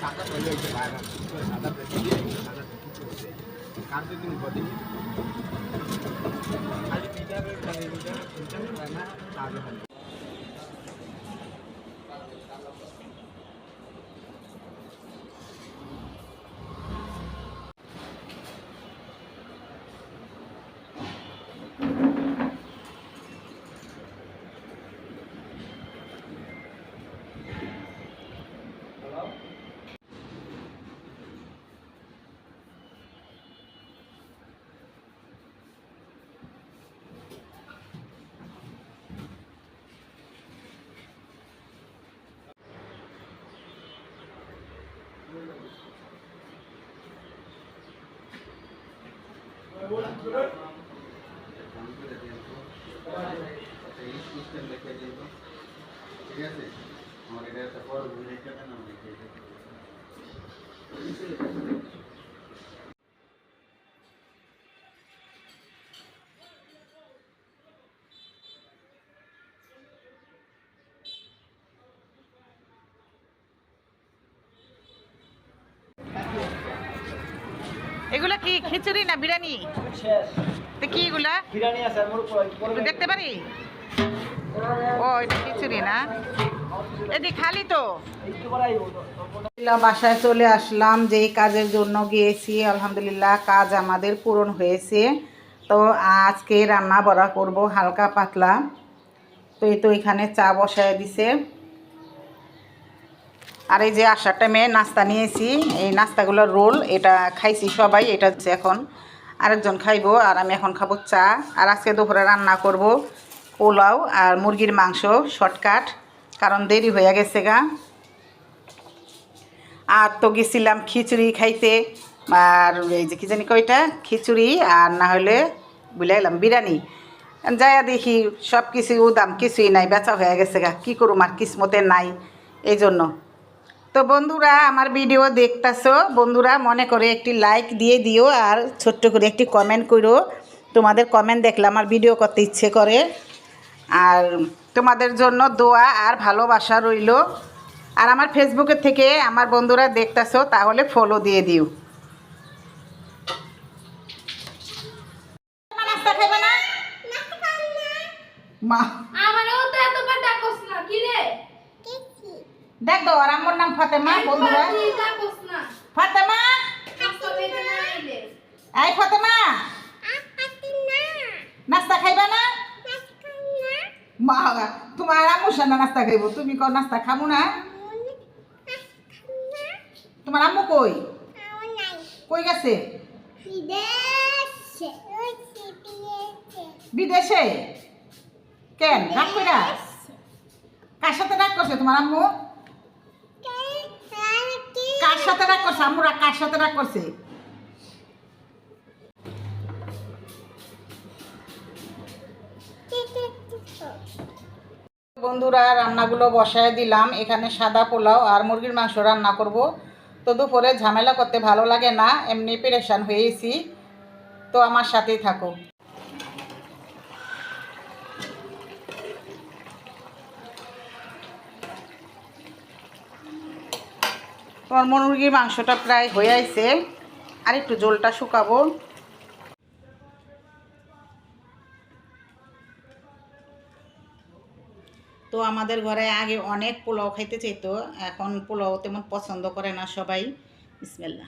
কাজ ঠিক আছে আমার এটা একটা বড় ভুল এটা না এগুলা কি, খিচুড়ি না বিরিয়ানি? তো কি এগুলা? দেখতে পারি ও, এটা খিচুড়ি না? এদি খালি তো। বাসায় চলে আসলাম, যেই কাজের জন্য গিয়েছি, আলহামদুলিল্লাহ, কাজ আমাদের পূরণ হয়েছে। তো আজকে রান্না বড়া করব, হালকা পাতলা। তো এই তো এখানে চা বসায় দিছে। আর এই যে আসার টাইমে নাস্তা নিয়েছি। এই নাস্তাগুলো রোল, এটা খাইছি সবাই, এটা হচ্ছে এখন আরেকজন খাইবো, আর আমি এখন খাব চা। আর আজকে দুপুরে রান্না করব পোলাও আর মুরগির মাংস, শর্টকাট, কারণ দেরি হয়ে গেছে গা। আর তো গেছিলাম খিচুড়ি খাইতে, আর এই যে কি জানি কয়টা খিচুড়ি, আর না হলে বুলাইলাম বিরিয়ানি। যাইয়া দেখি সব কিছু দাম কিছুই নাই, বেচা হয়ে গেছে গা। কী করুম, আর কিসমতে নাই এই জন্য তো বন্ধুরা আমার ভিডিও দেখতাছো? বন্ধুরা মনে করে একটি লাইক দিয়ে দিও আর ছোট্ট করে একটি কমেন্ট করো। তোমাদের কমেন্ট দেখলে আমার ভিডিও করতে ইচ্ছে করে। আর তোমাদের জন্য দোয়া আর ভালোবাসা রইল। আর আমার ফেসবুকের থেকে আমার বন্ধুরা দেখতেছো তাহলে ফলো দিয়ে দিও। নাস্তা খাইবে না? মা। আমারও তো এতবার ডাকস না কি রে? দেখ দো আর আমার নাম ফাতেমা বন্ধুরা। ফাতেমা? এই ফাতেমা। নাস্তা খাইবা না? মা তোমার আম্মুর সামনে নাস্তা খাইবো। তুমি কো নাস্তা খাব না? তোমার আম্মু কই? কই গেছে? বিদেশে? কেন? রাগ কইরা? কার সাথে রাগ করছে তোমার আম্মু? কার সাথে রাগ করছে? আম্মুরা কার সাথে রাগ করছে? বন্ধুরা, রান্নাগুলো বসায় দিলাম। এখানে সাদা পোলাও আর মুরগির মাংস রান্না করব। তো দুপুরে ঝামেলা করতে ভালো লাগে না, এমনি পেরেশান হয়েছি। তো আমার সাথেই থাকো। তোমার মুরগির মাংসটা প্রায় হয়ে আইছে। আর একটু জলটা শুকাবো। তো আমাদের ঘরে আগে অনেক পোলাও খাইতে চাইতো, এখন পোলাও তেমন পছন্দ করে না সবাই। বিসমিল্লা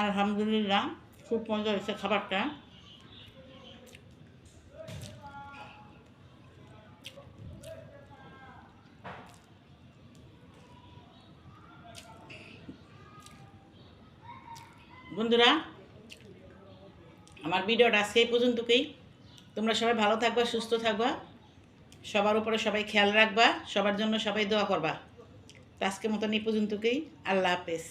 আলহামদুলিল্লাহ, খুব মজা হয়েছে খাবারটা। বন্ধুরা, আমার ভিডিওটা আজকে এই পর্যন্তকেই। তোমরা সবাই ভালো থাকবা, সুস্থ থাকবা। সবার উপরে সবাই খেয়াল রাখবা, সবার জন্য সবাই দোয়া করবা। তো আজকের মতন এই পর্যন্তকেই। আল্লাহ হাফেজ।